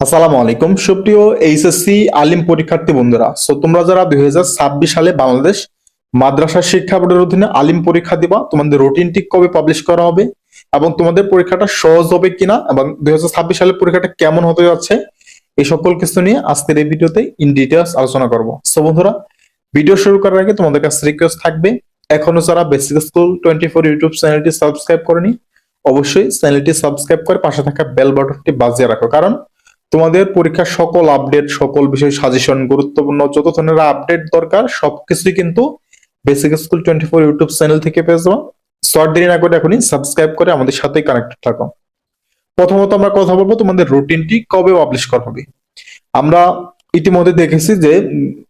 আসসালামু আলাইকুম। সুপ্রিয় এইচএসসি আলিম পরীক্ষার্থী বন্ধুরা, সো তোমরা যারা দুই ছাব্বিশ সালে বাংলাদেশ মাদ্রাসা শিক্ষা বোর্ডের অধীনে আলিম পরীক্ষা দিবা, তোমাদের রুটিনটি কবে পাবলিশ করা হবে এবং তোমাদের পরীক্ষাটা সহজ হবে কিনা এবং দুই ছাব্বিশ সালের পরীক্ষাটা কেমন হতে যাচ্ছে এই সকল কিছু নিয়ে আজকের এই ভিডিওতে ইন ডিটেলস আলোচনা করব। সো বন্ধুরা ভিডিও শুরু করার আগে তোমাদের কাছে রিকোয়েস্ট থাকবে, এখনও যারা basic school twenty four YouTube চ্যানেলটি সাবস্ক্রাইব করেনি, অবশ্যই চ্যানেলটি সাবস্ক্রাইব করে পাশে থাকা বেল বাটনটি বাজিয়ে রাখো। কারণ তোমাদের পরীক্ষার সকল আপডেট সকল বিষয় সাজেশন গুরুত্বপূর্ণ যত ধরনের আপডেট দরকার, সবকিছুই কিন্তু basic school twenty four YouTube channel থেকে পেয়ে যাব। শর্ট দেরি না করে এখনই সাবস্ক্রাইব করে আমাদের সাথেই কানেক্টেড থাকো। প্রথমত আমরা কথা বলব তোমাদের রুটিনটি কবে পাবলিশ করা হবে। আমরা ইতিমধ্যে দেখেছি যে,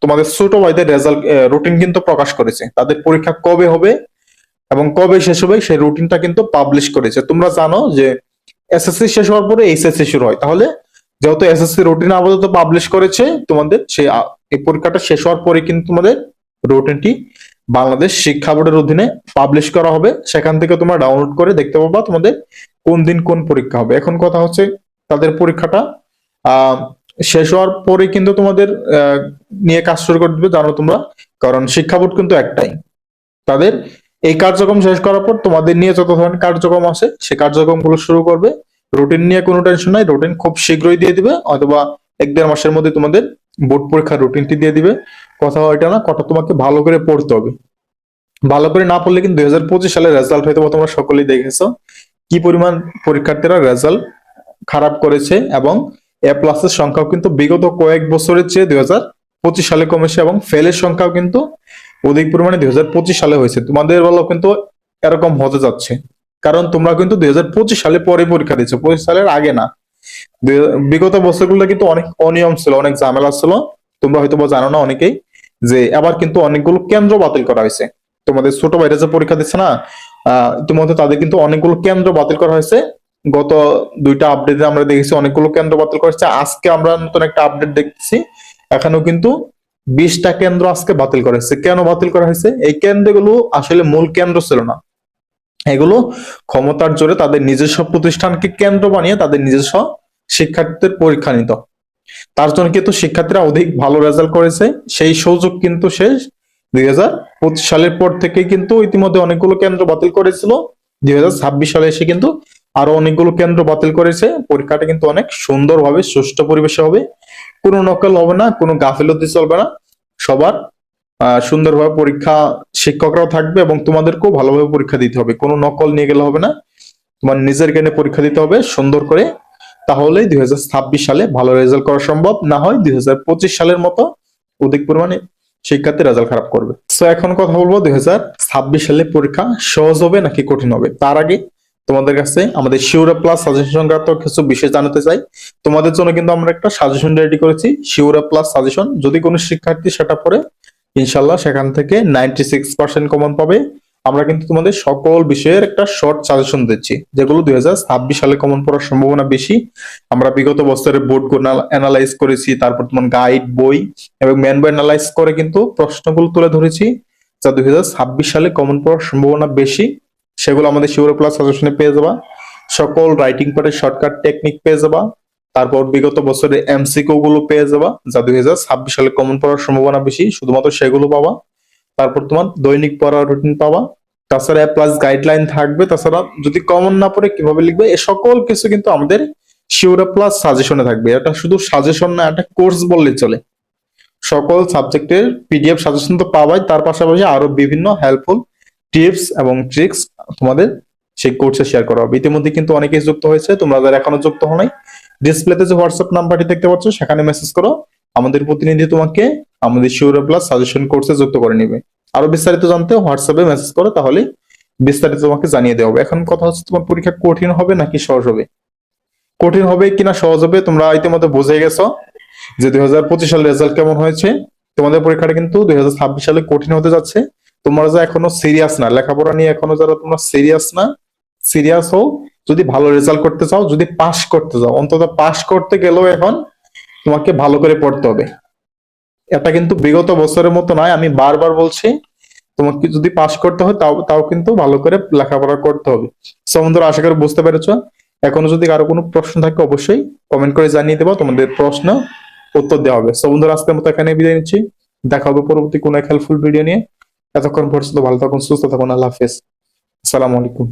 তোমাদের ছোট ভাইদের রেজাল্ট রুটিন কিন্তু প্রকাশ করেছে। তাদের পরীক্ষা কবে হবে এবং কবে শেষ হবে, সেই রুটিনটা কিন্তু পাবলিশ করেছে। তোমরা জানো যে এসএসসি শেষ হওয়ার পরে এইচএসসি শুরু হয়। তাহলে যেহেতু এসএসসি রুটিন আপাতত পাবলিশ করেছে, তোমাদের সেই এই পরীক্ষাটা শেষ হওয়ার পরে কিন্তু তোমাদের রুটিনটি বাংলাদেশ শিক্ষা বোর্ডের অধীনে পাবলিশ করা হবে। সেখান থেকে তোমরা ডাউনলোড করে দেখতে পাবা তোমাদের কোন দিন কোন পরীক্ষা হবে। এখন কথা হচ্ছে তাদের পরীক্ষাটা শেষ হওয়ার পরে কিন্তু তোমাদের নিয়ে কাজ শুরু করে দিবে, জানো তোমরা। কারণ শিক্ষা বোর্ড কিন্তু একটাই। তাদের এই কার্যক্রম শেষ করার পর তোমাদের নিয়ে যত ধরনের কার্যক্রম আছে, সে কার্যক্রমগুলো শুরু করবে। রুটিন নিয়ে কোনো টেনশন নাই রুটিন খুব শীঘ্রই দিয়ে দিবে, অথবা এক দেড় মাসের মধ্যে তোমাদের বোর্ড পরীক্ষার রুটিনটি দিয়ে দিবে। কথা ওইটা না, কথা তোমাকে ভালো করে পড়তে হবে। ভালো করে না পড়লে কিন্তু দুই হাজার পঁচিশ সালের রেজাল্ট হয়তো তোমরা সকলেই দেখেছ। কি পরিমাণ পরীক্ষার্থীরা রেজাল্ট খারাপ করেছে এবং এ প্লাসের সংখ্যাও কিন্তু বিগত কয়েক বছরের চেয়ে দুই হাজার পঁচিশ সালে কমেছে এবং ফেলের সংখ্যাও কিন্তু অধিক পরিমাণে দুই হাজার পঁচিশ সালে হয়েছে। তোমাদের বলো কিন্তু এরকম হতে যাচ্ছে। কারণ তোমরা কিন্তু দুই হাজার পঁচিশ সালে পরে পরীক্ষা দিচ্ছ পঁচিশ সালের আগে না। বিগত বছরগুলো কিন্তু অনেক অনিয়ম ছিল, অনেক ঝামেলা ছিল। তোমরা হয়তো জানো না অনেকেই যে আবার কিন্তু অনেকগুলো কেন্দ্র বাতিল করা হয়েছে। তোমাদের ছোট ভাইরা যে পরীক্ষা দিচ্ছে না ইতিমধ্যে তাদের কিন্তু অনেকগুলো কেন্দ্র বাতিল করা হয়েছে। গত দুইটা আপডেটে আমরা দেখেছি অনেকগুলো কেন্দ্র বাতিল করা হয়েছে। আজকে আমরা নতুন একটা আপডেট দেখছি এখানেও কিন্তু বিশটা কেন্দ্র আজকে বাতিল করা হয়েছে। কেন বাতিল করা হয়েছে? এই কেন্দ্রগুলো আসলে মূল কেন্দ্র ছিল না। এগুলো ক্ষমতার জোরে তাদের নিজস্ব প্রতিষ্ঠানকে কেন্দ্র বানিয়ে তাদের নিজস্ব শিক্ষার্থীদের পরীক্ষা নিত। তার জন্য কিন্তু শিক্ষার্থীরা অধিক ভালো রেজাল্ট করেছে। সেই সুযোগ কিন্তু শেষ দুই হাজার পঁচিশ সালের পর থেকে কিন্তু ইতিমধ্যে অনেকগুলো কেন্দ্র বাতিল করেছিল। দুই হাজার ছাব্বিশ সালে এসে কিন্তু আরও অনেকগুলো কেন্দ্র বাতিল করেছে। পরীক্ষাটা কিন্তু অনেক সুন্দরভাবে, সুষ্ঠু পরিবেশে হবে। কোনো নকল হবে না, কোনো গাফিলতি চলবে না। সবার সুন্দরভাবে পরীক্ষা শিক্ষকরাও থাকবে এবং তোমাদেরকেও ভালোভাবে পরীক্ষা দিতে হবে। কোনো নকল নিয়ে গেলে হবে না। তোমার নিজের জ্ঞানে পরীক্ষা দিতে হবে, সুন্দর করে। তাহলে দুই সালে ভালো রেজাল্ট করা সম্ভব। না হয় দুই হাজার পঁচিশ সালের মতো অধিক পরিমাণে শিক্ষার্থী রেজাল্ট খারাপ করবে। তো এখন কথা বলব দুই হাজার ছাব্বিশ সালে পরীক্ষা সহজ হবে নাকি কঠিন হবে? তার আগে তোমাদের কাছে আমাদের শিউরা প্লাস সাজেশন সংক্রান্ত কিছু বিষয় জানাতে চাই। তোমাদের জন্য কিন্তু আমরা একটা সাজেশন রেডি করেছি। শিউরা প্লাস সাজেশন যদি কোনো শিক্ষার্থী সেটা পড়ে ইনশাল্লাহ সেখান থেকে নাইনটি সিক্স পার্সেন্ট কমন পাবে। আমরা কিন্তু তোমাদের সকল বিষয়ের একটা শর্ট সাজেশন দিচ্ছি, যেগুলো দুই হাজার ছাব্বিশ সালে কমন পড়ার সম্ভাবনা বেশি। আমরা বিগত বছরের বোর্ড অ্যানালাইজ করেছি, তারপর তোমার গাইড বই এবং ম্যান বই অ্যানালাইজ করে কিন্তু প্রশ্নগুলো তুলে ধরেছি, যা দুই হাজার ছাব্বিশ সালে কমন পড়ার সম্ভাবনা বেশি। সেগুলো আমাদের শিওর প্লাস সাজেশনে পেয়ে যাবা। সকল রাইটিং পার্টের শর্টকাট টেকনিক পেয়ে যাবা। তারপর বিগত বছরের এমসিকিউ গুলো পেয়ে যাবা, যা দুই হাজার ছাব্বিশ সালে কমন পড়ার সম্ভাবনা বেশি, শুধুমাত্র সেগুলো পাবা। তারপর তোমার দৈনিক পড়ার রুটিন পাবা। তাছাড়া প্লাস গাইডলাইন থাকবে। তাছাড়া যদি কমন না পড়ে, কীভাবে লিখবে? এ সকল কিছু কিন্তু আমাদের শিওরা প্লাস সাজেশনে থাকবে। এটা শুধু সাজেশন না একটা কোর্স বললে চলে। সকল সাবজেক্টের পিডিএফ সাজেশন তো পাবাই। তার পাশাপাশি আরও বিভিন্ন হেল্পফুল টিপস এবং ট্রিক্স তোমাদের সেই কোর্সে শেয়ার করা হবে। ইতিমধ্যে কিন্তু অনেকেই যুক্ত হয়েছে। তোমরা যারা এখনও যুক্ত হও নাই ডিসপ্লেতে যে হোয়াটসঅ্যাপ নাম্বারটি দেখতে পাচ্ছ, সেখানে মেসেজ করো। আমাদের প্রতিনিধি তোমাকে আমাদের শিওরা প্লাস সাজেশন কোর্সে যুক্ত করে নিবে। আরও বিস্তারিত জানতে হোয়াটসঅ্যাপে মেসেজ করো, তাহলে বিস্তারিত তোমাকে জানিয়ে দেওয়া হবে। এখন কথা হচ্ছে তোমার পরীক্ষা কঠিন হবে নাকি সহজ হবে? কঠিন হবে কিনা সহজ হবে, তোমরা ইতিমধ্যে বুঝে গেছো যে দুই হাজার পঁচিশ সালের রেজাল্ট কেমন হয়েছে। তোমাদের পরীক্ষাটা কিন্তু দুই হাজার ছাব্বিশ সালে কঠিন হতে যাচ্ছে। তোমরা যা এখনও সিরিয়াস না, লেখাপড়া নিয়ে এখনও যারা তোমরা সিরিয়াস না সিরিয়াস হও। যদি ভালো রেজাল্ট করতে চাও, যদি পাশ করতে চাও, অন্তত পাশ করতে গেলেও এখন তোমাকে ভালো করে পড়তে হবে। এটা কিন্তু বিগত বছরের মতো নয়, আমি বারবার বলছি, তোমাকে যদি পাশ করতে হয়, তাও তাও কিন্তু ভালো করে লেখাপড়া করতে হবে। বন্ধুরা, আশা করি বুঝতে পেরেছ। এখনও যদি কারও কোনো প্রশ্ন থাকে, অবশ্যই কমেন্ট করে জানিয়ে দেবো, তোমাদের প্রশ্ন উত্তর দেওয়া হবে। সো বন্ধুরা, আজকের মতো এখানে বিদায় নিচ্ছি। দেখা হবে পরবর্তী কোনো এক হেল্পফুল ভিডিও নিয়ে। এতক্ষণ পর্যন্ত ভালো থাকুন, সুস্থ থাকুন, আল্লাহ হাফেজ। আসসালামু আলাইকুম।